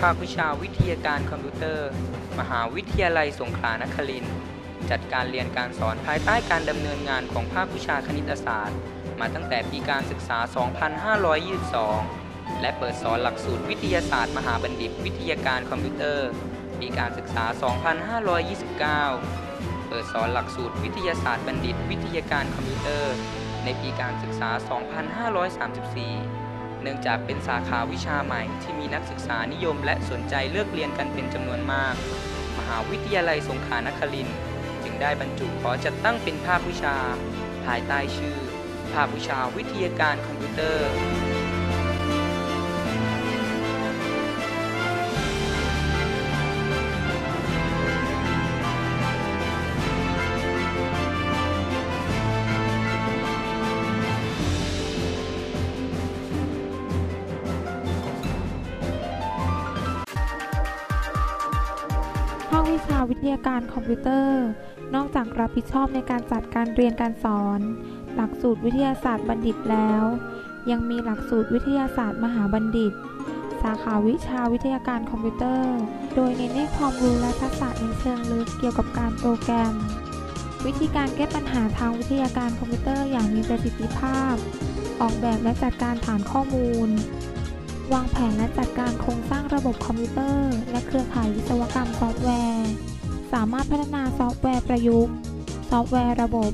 ภาควิชาวิทยาการคอมพิวเตอร์ มหาวิทยาลัยสงขลานครินทร์จัดการเรียนการสอนภายใต้การดำเนินงานของภาควิชาคณิตศาสตร์ มาตั้งแต่ปีการศึกษา 2522 และเปิดสอนหลักสูตรวิทยาศาสตร์ มหาบัณฑิต วิทยาการคอมพิวเตอร์ ปีการศึกษา 2529 เปิดสอนหลักสูตรวิทยาศาสตร์บัณฑิต วิทยาการคอมพิวเตอร์ ในปีการศึกษา 2534 เนื่องจากเป็นสาขาวิชาใหม่ที่มีนักศึกษานิยมและสนใจเลือกเรียนกันเป็นจำนวนมาก มหาวิทยาลัยสงขลานครินทร์จึงได้บรรจุขอจัดตั้งเป็นภาควิชา ภายใต้ชื่อ ภาควิชาวิทยาการคอมพิวเตอร์ วิทยาการคอมพิวเตอร์ นอกจากรับผิดชอบในการจัดการเรียนการสอน หลักสูตรวิทยาศาสตร์บัณฑิตแล้ว ยังมีหลักสูตรวิทยาศาสตร์มหาบัณฑิต สาขาวิชาวิทยาการคอมพิวเตอร์ โดยเน้นให้ความรู้และทักษะในเชิงลึกเกี่ยวกับการโปรแกรม วิธีการแก้ปัญหาทางวิทยาการคอมพิวเตอร์อย่างมีประสิทธิภาพ ออกแบบและจัดการฐานข้อมูลวางแผนและจัดการโครงสร้างระบบคอมพิวเตอร์ และเครือข่ายวิศวกรรมซอฟต์แวร์ สามารถพัฒนาซอฟต์แวร์ประยุกต์ ซอฟต์แวร์ระบบ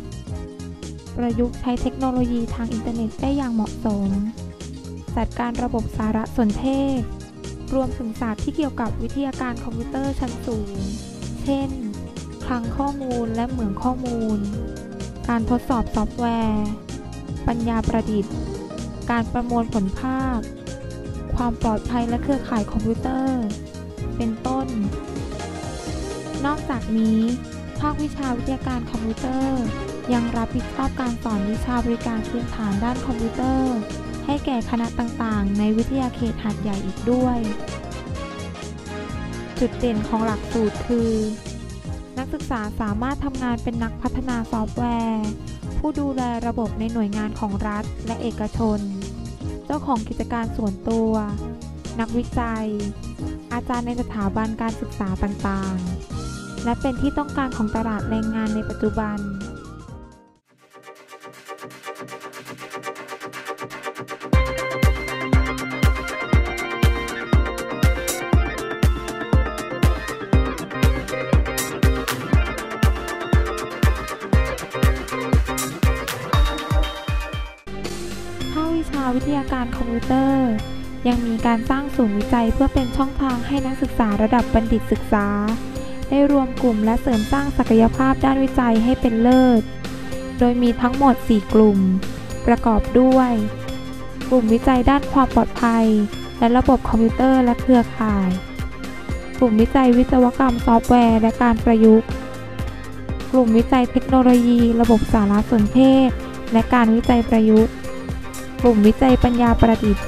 ประยุกต์ใช้เทคโนโลยีทางอินเทอร์เน็ตได้อย่างเหมาะสม จัดการระบบสารสนเทศ รวมถึงศาสตร์ที่เกี่ยวกับวิทยาการคอมพิวเตอร์ชั้นสูง เช่น คลังข้อมูลและเหมืองข้อมูล การทดสอบซอฟต์แวร์ ปัญญาประดิษฐ์ การประมวลผลภาพ ความปลอดภัยและเครือข่ายคอมพิวเตอร์ เป็นต้น นอกจากนี้ ภาควิชาวิทยาการคอมพิวเตอร์ ยังรับผิดชอบการสอนวิชาบริการพื้นฐานด้านคอมพิวเตอร์ ให้แก่คณะต่างๆ ในวิทยาเขตหาดใหญ่อีกด้วย จุดเด่นของหลักสูตรคือ นักศึกษาสามารถทำงานเป็นนักพัฒนาซอฟต์แวร์ ผู้ดูแลระบบในหน่วยงานของรัฐและเอกชน เจ้าของกิจการส่วนตัว นักวิจัยอาจารย์ในสถาบันการศึกษาต่างๆ และเป็นที่ต้องการของตลาดแรงงานในปัจจุบันภาควิชาวิทยาการคอมพิวเตอร์ ยังมีการสร้างศูนย์วิจัยเพื่อเป็นช่องทางให้นักศึกษาระดับบัณฑิตศึกษา ได้รวมกลุ่มและเสริมสร้างศักยภาพด้านวิจัยให้เป็นเลิศ โดยมีทั้งหมด 4 กลุ่ม ประกอบด้วย กลุ่มวิจัยด้านความปลอดภัย และระบบคอมพิวเตอร์และเครือข่าย กลุ่มวิจัยวิศวกรรมซอฟต์แวร์และการประยุกต์ กลุ่มวิจัยเทคโนโลยี ระบบสารสนเทศ และการวิจัยประยุกต์ กลุ่มวิจัยปัญญาประดิษฐ์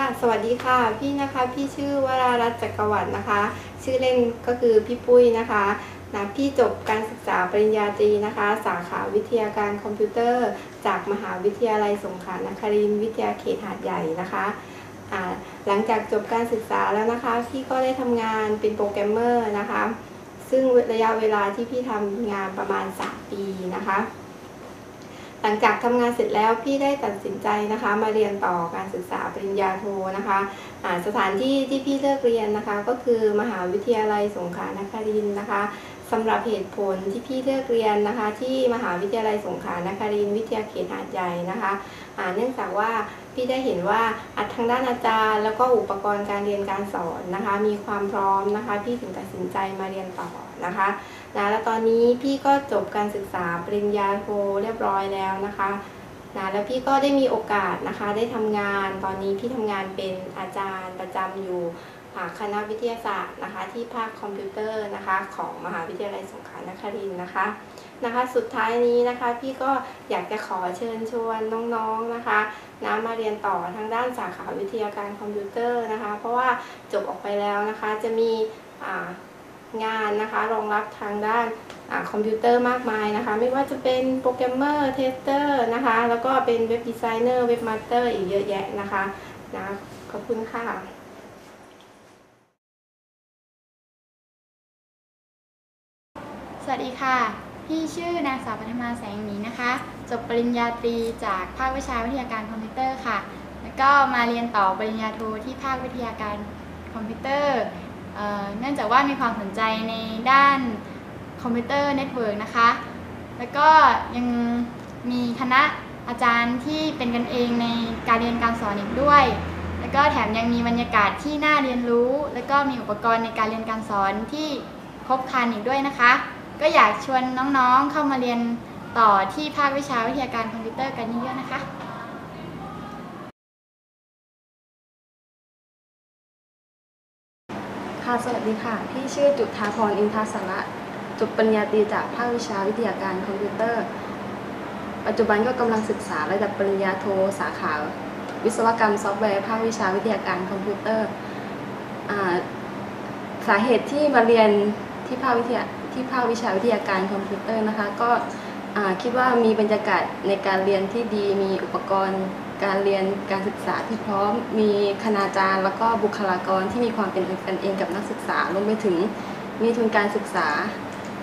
ค่ะสวัสดีค่ะพี่นะคะพี่ชื่อวรารัตน์จักรวรรดินะคะ ชื่อเล่นก็คือพี่ปุ้ยนะคะนะพี่จบการศึกษาปริญญาตรีนะคะ สาขาวิทยาการคอมพิวเตอร์ จากมหาวิทยาลัยสงขลานครินทร์วิทยาเขตหาดใหญ่นะคะหลังจากจบการศึกษาแล้วนะคะ พี่ก็ได้ทำงานเป็นโปรแกรมเมอร์นะคะ ซึ่งระยะเวลาที่พี่ทำงานประมาณ 3 ปีนะคะ ลังจากทำงานเสร็จแล้วพี่ได้ตัดสินใจนะคะ มาเรียนต่อการศึกษาปริญญาโทนะคะอ่าสถานที่ที่พี่เลือกเรียนนะคะ ก็คือมหาวิทยาลัยสงขลานครินทร์นะคะสำหรับเหตุผลที่พี่เลือกเรียนนะคะ ที่มหาวิทยาลัยสงขลานครินทร์วิทยาเขตหาดใหญ่นะคะเนื่องจากว่าพี่ได้เห็นว่าอะทางด้านอาจารย์ แล้วก็อุปกรณ์การเรียนการสอนนะคะ มีความพร้อมนะคะ พี่ถึงตัดสินใจมาเรียนต่อนะคะ นะแล้วตอนนี้พี่ก็จบการศึกษาปริญญาโทเรียบร้อยแล้วนะคะนะแล้วพี่ก็ได้มีโอกาสนะคะได้ทำงาน ตอนนี้พี่ทำงานเป็นอาจารย์ประจำอยู่อ่าคณะวิทยาศาสตร์นะคะที่ภาคคอมพิวเตอร์นะคะของมหาวิทยาลัยสงขลานครินทร์นะคะนะคะ สุดท้ายนี้นะคะพี่ก็อยากจะขอเชิญชวนน้องๆนะคะนะมาเรียนต่อทางด้านสาขาวิทยาการคอมพิวเตอร์นะคะ เพราะว่าจบออกไปแล้วนะคะจะมีอ่า งานนะคะ รองรับทางด้านอคอมพิวเตอร์มากมายนะคะ ไม่ว่าจะเป็นโปรแกรมเมอร์เทสเตอร์นะคะ แล้วก็เป็นเว็บดีไซเนอร์เว็บมาสเตอร์อีกเยอะแยะนะคะนะขอบคุณค่ะสวัสดีค่ะ พี่ชื่อนางสาวปัทมาแสงหมีนะคะ จบปริญญาตรีจากภาควิชาวิทยาการคอมพิวเตอร์ค่ะ แล้วก็มาเรียนต่อปริญญาโทที่ภาควิทยาการคอมพิวเตอร์ เนื่องจากว่ามีความสนใจในด้านคอมพิวเตอร์เน็ตเวิร์กนะคะ แล้วก็ยังมีคณะอาจารย์ที่เป็นกันเองในการเรียนการสอนอีกด้วย แล้วก็แถมยังมีบรรยากาศที่น่าเรียนรู้ แล้วก็มีอุปกรณ์ในการเรียนการสอนที่ครบครันอีกด้วยนะคะ ก็อยากชวนน้องๆเข้ามาเรียนต่อที่ภาควิชาวิทยาการคอมพิวเตอร์กันเยอะๆนะคะ ค่ะ สวัสดีค่ะ พี่ชื่อจุฑาพรอินทศระจบปริญญาตรีจากภาควิชาวิทยาการคอมพิวเตอร์ ปัจจุบันก็กำลังศึกษาระดับปริญญาโทสาขา วิศวกรรมซอฟต์แวร์ภาควิชาวิทยาการคอมพิวเตอร์อสาเหตุที่มาเรียนที่ภาควิทยาที่ภาควิชาวิทยาการคอมพิวเตอร์นะคะ ก็คิดว่ามีบรรยากาศในการเรียนที่ดีมีอุปกรณ์ การเรียนการศึกษาที่พร้อมมีคณาจารย์ แล้วก็บุคลากรที่มีความเป็นกันเองกับนักศึกษารวมไปถึงมีทุนการศึกษา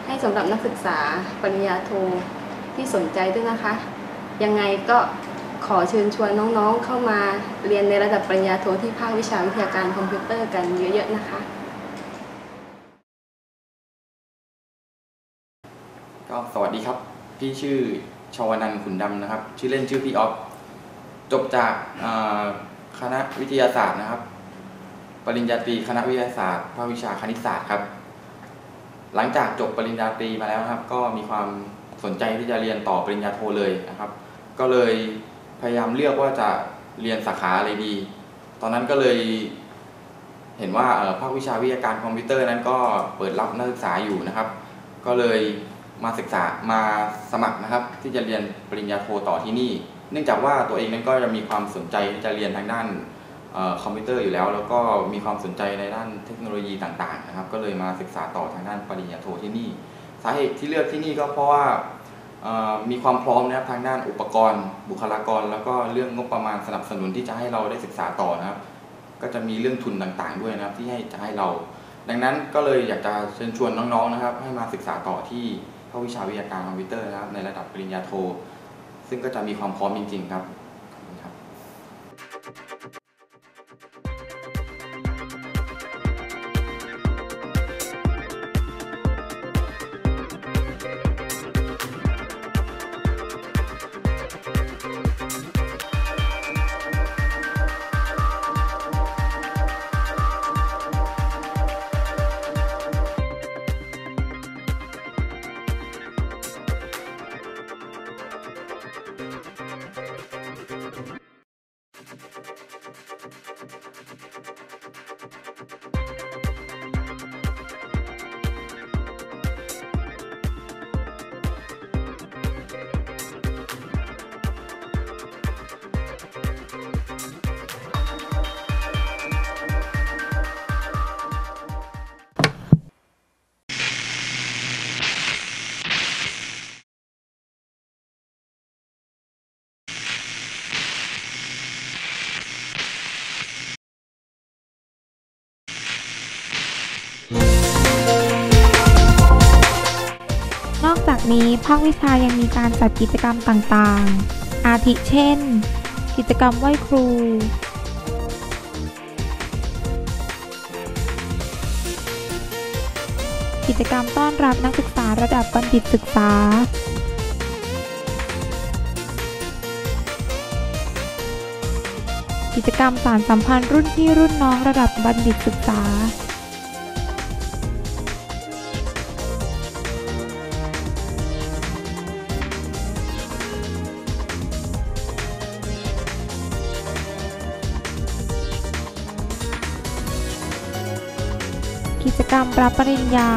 ให้สำหรับนักศึกษาปริญญาโทที่สนใจด้วยนะคะ ยังไงก็ขอเชิญชวนน้องๆ เข้ามาเรียนในระดับปริญญาโทที่ภาควิชาวิทยาการคอมพิวเตอร์กันเยอะๆนะคะก็สวัสดีครับ พี่ชื่อชวนันท์ขุนดำนะครับ ชื่อเล่นชื่อพี่ออฟ จบจากคณะวิทยาศาสตร์นะครับ ปริญญาตรีคณะวิทยาศาสตร์ภาควิชาคณิตศาสตร์ครับ หลังจากจบปริญญาตรีมาแล้วนะครับ ก็มีความสนใจที่จะเรียนต่อปริญญาโทเลยนะครับ ก็เลยพยายามเลือกว่าจะเรียนสาขาอะไรดี ตอนนั้นก็เลยเห็นว่าภาควิชาวิทยาการคอมพิวเตอร์นั้นก็เปิดรับนักศึกษาอยู่นะครับ ก็เลยมาศึกษามาสมัครนะครับ ที่จะเรียนปริญญาโทต่อที่นี่เนื่องจากว่าตัวเองนั้นก็จะมีความสนใจที่จะเรียนทางด้านออคอมพิวเตอร์อยู่แล้ว แล้วก็มีความสนใจในด้านเทคโนโลยีต่างๆนะครับ ก็เลยมาศึกษาต่อทางด้านปริญญาโทที่นี่ สาเหตุที่เลือกที่นี่ก็เพราะว่ามีความพร้อมนะครับทางด้านอุปกรณ์ บุคลากร แล้วก็เรื่องงบประมาณสนับสนุนที่จะให้เราได้ศึกษาต่อนะครับ ก็จะมีเรื่องทุนต่างๆ ด้วยนะครับที่ให้จะให้เรา ดังนั้นก็เลยอยากจะเชิญชวนน้องๆนะครับ ให้มาศึกษาต่อที่ภาควิชาวิทยาการคอมพิวเตอร์นะครับในระดับปริญญาโท ซึ่งก็จะมีความพร้อมจริง ๆ ครับ นี้ภาควิชายังมีการจัดกิจกรรมต่างๆ อาทิเช่น กิจกรรมไหว้ครู กิจกรรมต้อนรับนักศึกษาระดับบัณฑิตศึกษา กิจกรรมสารสัมพันธ์รุ่นพี่รุ่นน้องระดับบัณฑิตศึกษา กิจกรรมรับปริญญา